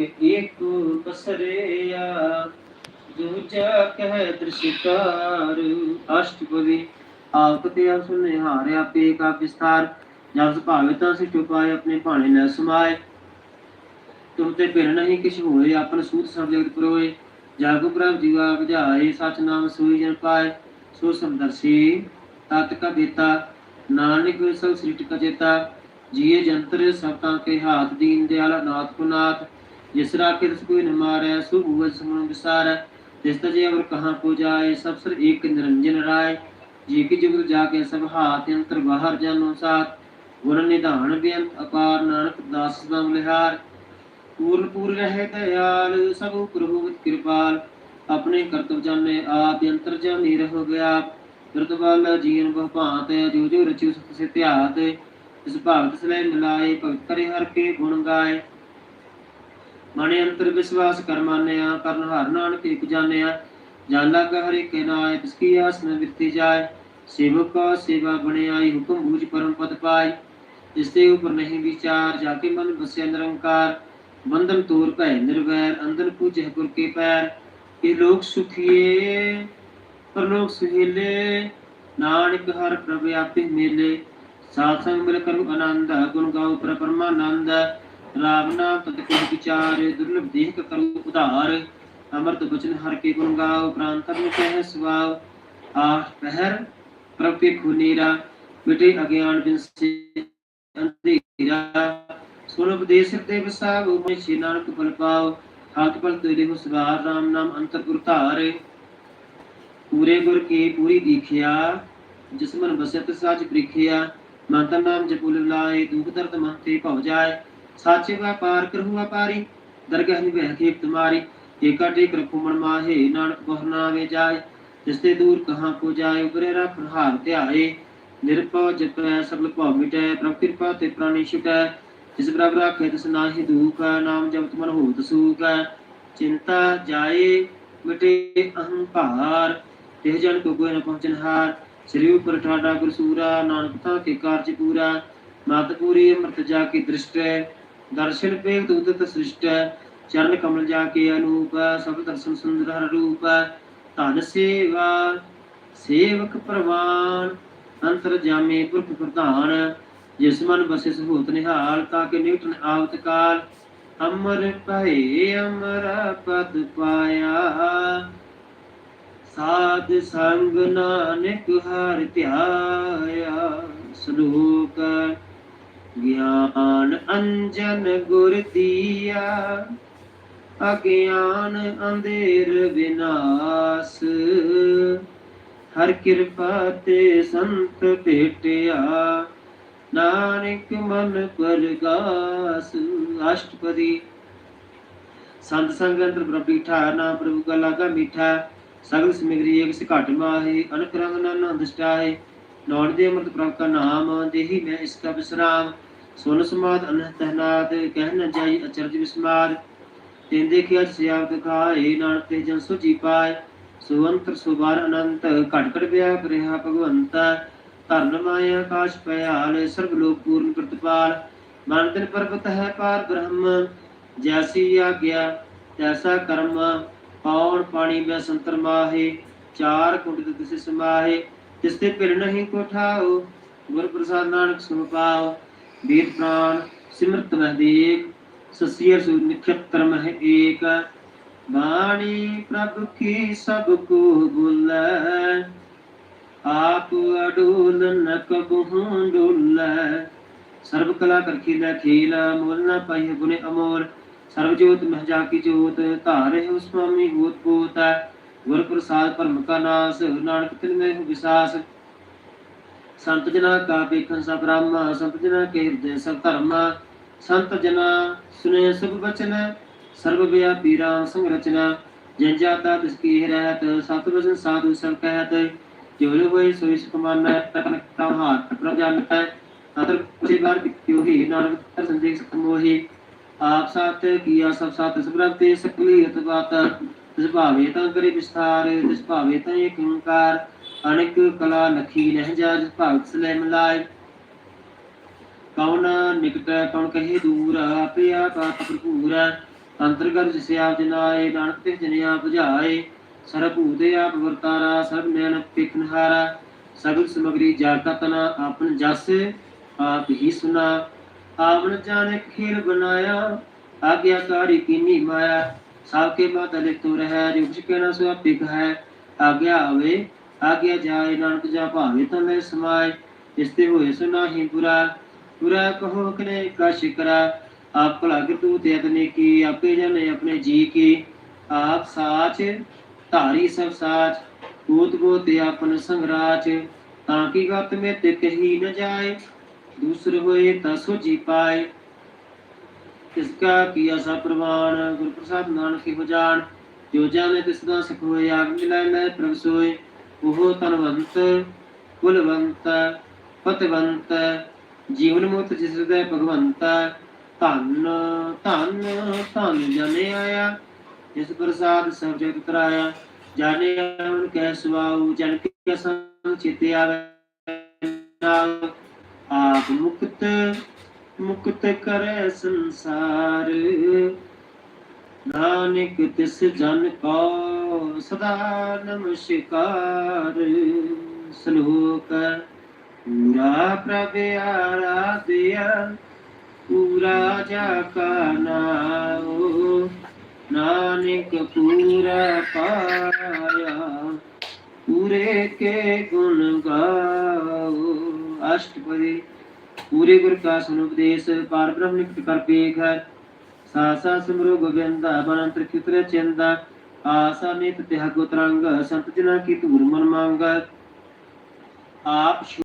ਨਾਨਕ ਏਕ ਬਸਰਿਆ ਦੂਜਾ ਕਹਿ ਦ੍ਰਿਸ਼ਕਾਰ ਅਸ਼ਟਪਦੀ, ਆਪ ਤੇ ਆਪ ਸੁਨੇ ਹਾਰੇ ਕਾ ਵਿਸਤਾਰ ਜਬ ਸੁਭਾਵੇ ਤਾਂ ਸਿ ਚੁਪਾਏ, ਆਪਣੇ ਭਾਣੇ ਨਾ ਸਮਾਏ। ਤੁਮ ਤੇ ਭਿਰ ਨਹੀਂ ਕਿਛ ਹੋਏ, ਆਪਨ ਸੂਤ ਸਭ ਪਰੋਏ। ਜਾਗੋ ਪ੍ਰਭ ਜੀਵਾ ਬੁਝਾਏ, ਸਚ ਨਾਮ ਸੋਈ ਜਨ ਪਾਏ। ਸੋ ਸਮਦਰਸੀ ਤਤ ਕਾ ਬੇਤਾ ਨਾਨਕ ਸਭ ਸ੍ਰਿਸ਼ਟ ਕਾ ਚੇਤਾ। ਜੀਏ ਜੰਤਰ ਸਭ ਤਾਂ ਕੇ ਹਾਥ ਦੀਨ, ਦਿਆਲ ਨਾਥ ਕੋ ਨਾਥ। ਜਿਸ ਰਾਖੇ ਤਿਸ ਕੋਈ ਨ ਮਾਰੈ, ਸੋ ਸਮਨ ਵਿਸਾਰੈ। ਤਿਸ ਤਜੇ ਅਵਰ ਕਹਾਂ ਕੋ ਜਾਏ, ਸਭ ਸਰ ਏਕ ਨਿਰੰਜਨ ਰਾਏ। ਜੀ ਕੀ ਜੁਗਤ ਜਾ ਕੇ ਸਭ ਹਾਥ ਅੰਤਰ ਬਾਹਰ ਜਾਨੋ ਸਾਥ। ਗੁਣ ਨਿਧਾਨ ਬੇਅੰਤ ਅਪਾਰ ਨਾਨਕ ਦਾਸ ਨਾਮ ਲਿਹਾਰ। ਪੂਰਨ ਪੂਰ ਰਹੇ ਦਇਆਲ, ਸਭ ਪ੍ਰਭੂ ਹੋਵਤ ਕਿਰਪਾਲ। ਆਪਣੇ ਕਰਤਵ ਜਾਣੇ ਆਪ, ਅੰਤਰ ਜਾਣੀ ਰਹਿ ਗਿਆ ਕਿਰਤਵਾਲ ਜੀਨ ਬਹੁ ਭਾਂਤ ਜੋ ਜੋ ਰਚਿ ਸੁਖ ਧਿਆਤ ਇਸ ਭਗਤ ਸਲੇ ਮਿਲਾਏ, ਭਗਤ ਕਰੇ ਹਰ ਕੇ ਗੁਣ ਗਾਏ। ਮਨ ਅੰਤਰ ਵਿਸ਼ਵਾਸ ਕਰ ਕਰਨ ਹਰ ਨਾਨਕ ਇਕ ਜਾਣਿਆ। ਜਾਣ ਲਗ ਹਰਿ ਕੇ ਨਾਏ ਤਿਸ ਕੀ ਵਿਰਤੀ ਜਾਏ। ਸੇਵਕ ਸੇਵਾ ਬਣਿਆਈ ਹੁਕਮ ਬੂਝ ਪਰਮ ਪਦ ਪਾਈ ਇਸ ਤੇ ਉਪਰ ਨਹੀਂ ਵਿਚਾਰ, ਜਾ ਕੇ ਮਨ ਬਸਿਆ ਨਿਰੰਕਾਰ। ਬੰਧਨ ਤੋਰ ਭੈ ਨਿਰਵੈਰ ਅੰਦਰ ਪੂਜੈ ਗੁਰ ਕੇ ਪੈਰ। ਇਹ ਲੋਕ ਸੁਖੀਏ, ਪਰਲੋਕ ਸੁਹੇਲੇ। ਨਾਨਕ ਹਰ ਪ੍ਰਭ ਆਪੇ ਮੇਲੇ। ਸਾਧ ਸੰਗ ਮਿਲ ਕਰੁ ਆਨੰਦ, ਗੁਣ ਗਾਉ ਪ੍ਰ ਪਰਮਾਨੰਦ। ਰਾਮ ਨਾਮ ਤਤ ਕੋ ਵਿਚਾਰ? ਦੁਰਲਭ ਦੇਖ ਕਰੁ ਉਧਾਰ। ਅਮਰਤ ਬਚਨ ਹਰ ਕੇ ਗੁਣ ਗਾਉ ਪ੍ਰਾਨ ਤਨ ਕਹਿ ਸਵਾਉ ਆਠ ਪਹਿਰ ਪ੍ਰਭ ਖੁਨੀਰਾ, ਮਿਟੇ ਅਗਿਆਨ ਬਿਨਸੇ ਅੰਧੇਰਾ। ਸੁਨ ਉਪਦੇਸ਼ ਤੇ ਵਸਾਵ ਮੈਂ ਸ਼੍ਰੀ ਨਾਨਕ ਫਲ ਪਾਉ ਹਾਥ ਪਲ ਤੇਰੇ ਹੋ ਸਵਾਰ, ਰਾਮ ਨਾਮ ਅੰਤਰ ਗੁਰ ਧਾਰੇ। ਪੂਰੇ ਗੁਰ ਕੀ ਪੂਰੀ ਦੀਖਿਆ, ਜਿਸ ਮਨ ਬਸਤ ਸਾਚ ਪ੍ਰੀਖਿਆ। ਮੰਤ ਨਾਮ ਜਪੁਲ ਲਾਏ, ਦੁਖ ਦਰਦ ਮਨ ਤੇ ਭਉ ਜਾਏ। ਸਾਚੇ ਵਪਾਰ ਕਰਹੁ ਵਪਾਰੀ, ਦਰਗਹ ਨਿਵਹਿ ਕੇ ਤੁਮਾਰੀ ਏਕਾ ਟੇਕ ਰਖੂ ਮਾਹੇ, ਨਾਨਕ ਬਹੁ ਨਾਵੇ ਜਾਏ। ਜਿਸ ਤੇ ਦੂਰ ਕਹਾਂ ਕੋ ਜਾਏ ਉਬਰੇ ਰੱਖ ਹਾਰ ਧਿਆਏ। ਨਿਰਭਉ ਜਪੈ, ਸਗਲ ਭਉ ਮਿਟੈ, ਪ੍ਰਭ ਕਿਰਪਾ ਤੇ ਪ੍ਰਾਣੀ ਛੁਟੈ। ਜਿਸ ਪ੍ਰਭ ਰਾਖੇ, ਤਿਸ ਨਾਹੀ ਦੁਖ ਨਾਮ ਜਪਤ ਮਨ ਹੋਤ ਸੂਖ ਚਿੰਤਾ ਜਾਏ, ਮਿਟੇ ਅਹੰਕਾਰ। ਤੇ ਜਨ ਕੋ ਕੋਈ ਨ ਪਹੁੰਚਨ ਹਾਰ। ਸ੍ਰੀ ਉਪਰ ਠਾਡਾ ਗੁਰਸੂਰਾ, ਨਾਨਕ ਤਾਂ ਕੇ ਕਾਰਜ ਪੂਰਾ। ਮਤ ਪੂਰੀ ਅੰਮ੍ਰਿਤ ਜਾ ਕੀ ਦ੍ਰਿਸ਼ਟ। ਦਰਸ਼ਨ ਪੇਖ ਦੂਤਤ ਸ੍ਰਿਸ਼ਟ ਚਰਨ ਕਮਲ ਜਾ ਕੇ ਅਨੂਪ ਸਭ ਦਰਸ਼ਨ ਸੁੰਦਰ ਹਰ ਰੂਪ ਧਨ ਸੇਵਾ, ਸੇਵਕ ਪ੍ਰਵਾਨ, ਅੰਤਰ ਜਾਮੇ ਪੁਰਖ ਪ੍ਰਧਾਨ, ਜਿਸ ਮਨ ਬਸੇ ਸਹੂਤ ਨਿਹਾਲ, ਤਾਂ ਕਿ ਨਿਵਟਨ ਆਵਤ ਕਾਲ, ਅਮਰ ਭਏ, ਅਮਰ ਪਦ ਪਾਇਆ। ਸਾਧ ਸੰਗ ਨਾਨਕ ਹਰ ਧਿਆਇਆ ਸਲੋਕ ਗਿਆਨ ਅੰਜਨ ਗੁਰ ਦੀਆ, ਅਗਿਆਨ ਅੰਧੇਰ ਵਿਨਾਸ਼। ਹਰ ਕਿਰਪਾ ਤੇ ਸੰਤ ਭੇਟਿਆ, ਨਾਨਕ ਮਨ ਪਰਗਾਸ। ਅਸ਼ਟਪਦੀ। ਸੰਤ ਸੰਗ ਅੰਦਰ ਪ੍ਰਭ ਬੀਠਾ ਨਾ ਪ੍ਰਭੂ ਕਲਾ ਕਾ ਲਾਗਾ ਮੀਠਾ। ਸਗਲ ਸਮਿਗਰੀ ਏਕ ਸਿ ਘਟ ਮਾਹੇ, ਅਨਕ ਰੰਗ ਨਾਨਾ ਦਸਟਾਏ ਨੌਣ ਦੇ ਅਮਰਤ ਪ੍ਰਭ ਕਾ ਨਾਮ, ਦੇਹੀ ਮੈਂ ਇਸ ਕਾ ਵਿਸਰਾਮ ਸੁਨ ਸਮਾਦ ਅਨਹਤ ਨਾਦ ਕਹਿ ਨ ਜਾਈ ਅਚਰਜ ਵਿਸਮਾਰ ਤਿਨ ਦੇਖਿਆ ਸਿਆਵਤ ਖਾਏ ਨਾਨਕ ਤੇ ਜਨ ਸੁਜੀ ਪਾਏ। ਸੁਵੰਤਰ ਸੁਬਾਰ ਅਨੰਤ ਘਟ ਘਟ ਵਿਆਹ ਕਰਿਆ ਭਗਵੰਤ। ਧਰਨ ਮਾਇਆ ਆਕਾਸ਼ ਪਿਆਲ ਸਰਬ ਲੋਕ ਪੂਰਨ ਪ੍ਰਤਪਾਲ। ਮਨ ਦਿਨ ਪਰਬਤ ਹੈ ਪਾਰ ਬ੍ਰਹਮ, ਜੈਸੀ ਆਗਿਆ, ਤੈਸਾ ਕਰਮ। ਪੌਣ ਪਾਣੀ ਮੈਂ ਸੰਤਰ ਮਾਹੇ, ਚਾਰ ਕੁੰਡ ਤਿਸ ਸਮਾਹੇ। ਤਿਸ ਤੇ ਪਿਰ ਨਹੀਂ ਕੋਠਾਓ, ਗੁਰ ਪ੍ਰਸਾਦ ਨਾਨਕ ਸੁਨ ਪਾਓ। ਵੀਰ ਪ੍ਰਾਨ, ਸਿਮਰਤ ਮਹਿ ਸਸੀਰ ਸੁ ਮਹਿ ਏਕ। ਬਾਣੀ ਪ੍ਰਭ ਕੀ ਸਭ ਕੋ ਬੁਲੈ। ਆਪ ਅਡੋਲ ਨ ਕਬਹੂ ਡੋਲੈ। ਸਰਬ ਕਲਾ ਕਰ ਖੇਲਾ ਖੇਲ ਮੁਲ ਨ ਪਾਈ ਗੁਨੇ ਅਮੋਲ। ਸਰਬ ਜੋਤ ਮਹਿ ਜਾ ਕੀ ਜੋਤ, ਧਾਰੇ ਹੋ ਸੁਆਮੀ ਹੋਤ ਪੋਤ। ਗੁਰ ਪ੍ਰਸਾਦ ਪਰਮ ਕਾ ਨਾਸ, ਨਾਨਕ ਤਿਨ ਮੈਂ ਵਿਸਾਸ। ਸੰਤ ਜਨਾ ਕਾ ਵੇਖਣ ਸਭ ਬ੍ਰਹਮ ਸੰਤ ਜਨਾ ਕੇ ਹਿਰਦੇ ਸਭ ਧਰਮ, ਸੰਤ ਜਨਾ ਸੁਨੇ ਸਭ ਬਚਨ ਸਰਬ ਵਿਆਪੀ ਰਾਮ ਸੰਗ ਰਚਨਾ, ਜਨ ਜਾਤਾ ਤਿਸ ਕੀ ਰਹਿਤ, ਸਤ ਵਚਨ ਸਾਧੂ ਸਭ ਕਹਿਤ ਜੋ ਲੋ ਹੋਏ ਸੋਈ ਸੁਖ ਮਨ ਤਕਨ ਤਾ ਹਾਥ ਪ੍ਰਜਨ ਹੈ ਅਤਰ ਕੁਛੇ ਬਾਰ ਕਿਉ ਹੀ ਨਾਨਕ ਤਰ ਸੰਦੇਖ ਸਤ ਮੋਹੀ ਆਪ ਸਾਥ ਕੀਆ ਸਭ ਸਾਥ ਸਬਰਤ ਤੇ ਸਕਲੀ ਅਤ ਬਾਤ ਤਿਸ ਭਾਵੇ ਤਾਂ ਕਰੇ ਵਿਸਥਾਰ ਤਿਸ ਭਾਵੇ ਤਾਂ ਏਕ ਓੰਕਾਰ ਅਨੇਕ ਕਲਾ ਲਖੀ ਲਹਿਜਾ ਜਿਸ ਭਗਤ ਸਲੇ ਮਿਲਾਏ ਕੌਣ ਨਿਕਟ ਕੌਣ ਕਹੇ ਦੂਰ, ਆਪੇ ਆਪ ਭਰਪੂਰ ਅੰਤਰਗਤ ਜਿਸੇ ਆਪ ਜਨਾਏ, ਨਾਨਕ ਤੇ ਜਨੇ 부ਝਾਏ ਸਰਬ ਆਪ ਵਰਤਾਰਾ ਸਰਬ ਨੈਣ ਪਿਖਨਹਾਰਾ ਸਗਲ ਸਮਗਰੀ ਜਾਤਾ ਤਨਾ ਆਪਨ ਜਸ, ਆਪ ਹੀ ਸੁਨਾ। ਆਵਣ ਜਾਣੇ ਖੇਲ ਬਨਾਇਆ ਆਗਿਆਕਾਰੀ ਕੀਨੀ ਮਾਇਆ। ਸਭ ਕੇ ਬਾਤ ਲਿਖ ਤੋ ਕਹਿਣਾ ਸੋ ਆਪਿਕ ਹੈ ਆਗਿਆ ਆਵੇ, ਆਗਿਆ ਜਾਏ, ਨਾਨਕ ਜਾ ਭਾਵੇ ਤਾਂ ਸਮਾਏ, ਇਸ ਤੇ ਹੋਏ ਸੋ ਨਾਹੀ ਬੁਰਾ ਬੁਰਾ ਕਹੋ ਕਨੇ ਕਸ਼ ਕਰਾ ਆਪ ਭਲਾ ਕਿਤੂ ਤੇ ਅਤਨੇ ਕੀ, ਆਪੇ ਜਾਣੇ ਆਪਣੇ ਜੀ ਕੀ, ਆਪ ਸਾਚ, ਧਾਰੀ ਸਭ ਸਾਚ ਕੂਤ ਕੋ ਤੇ ਆਪਨ ਸੰਗਰਾਚ, ਤਾਂ ਕੀ ਗਤ ਮੇ ਤੇ ਕਹੀ ਨ ਜਾਏ, ਦੂਸਰ ਹੋਏ ਤਾਂ ਸੋਜੀ ਪਾਏ ਕਿਸਕਾ ਕੀਆ ਸਾ ਪ੍ਰਵਾਨ, ਗੁਰ ਪ੍ਰਸਾਦ ਨਾਨਕ ਕੀ ਜਾਣ। ਜੋ ਜਾਣੇ ਤਿਸ ਦਾ ਸਿਖ ਹੋਏ ਆਗ ਮਿਲਾਏ ਮੈਂ ਪ੍ਰਭ ਸੋਏ। ਉਹ ਤਨਵੰਤ ਕੁਲਵੰਤ, ਪਤਵੰਤ, ਜੀਵਨ ਮੁਕਤ ਜਿਸ ਦੇ ਭਗਵੰਤ। ਧੰਨ ਧੰਨ ਧੰਨ ਜਨੇ ਆਇਆ, ਜਿਸ ਪ੍ਰਸਾਦ ਸਭ ਜਗਤ ਤਰਾਇਆ ਜਾਣੇ ਮਨ ਕੈ ਸੁਆਉ, ਜਨ ਕੇ ਸੰਗ ਚਿਤੇ ਆਵੇ। ਆਪ ਮੁਕਤ ਮੁਕਤ ਕਰੈ ਸੰਸਾਰ ਨਾਨਕ ਤਿਸ ਜਨ ਕੋ ਸਦਾ ਨਮਸਕਾਰ ਸਲੋਕ ਪੂਰਾ ਪ੍ਰਭ ਆਰਾਧਿਆ ਪੂਰਾ ਜਾ ਕਾ ਨਾਮ ਨਾਨਕ ਪੂਰਾ ਪਾਇਆ ਪੂਰੇ ਕੇ ਗੁਣ ਗਾਓ ਅਸ਼ਟਪਦੀ ਪੂਰੇ ਗੁਰ ਕਾ ਸੁਨ ਉਪਦੇਸ਼, ਪਾਰ ਬ੍ਰਹਮ ਨਿਕਟ ਕਰ ਪੇਖ ਸਾ ਸਾ ਸਿਮਰੋ ਗੋਬਿੰਦਾ ਬਨੰਤਰ ਕਿਤਰੇ ਚੰਦਾ। ਆਸਾ ਨਿਤ ਤਿਹ ਗੋ ਤਰੰਗ, ਸੰਤ ਜਨਾ ਕੀ ਧੂਰ ਮਨ ਮੰਗ ਆਪ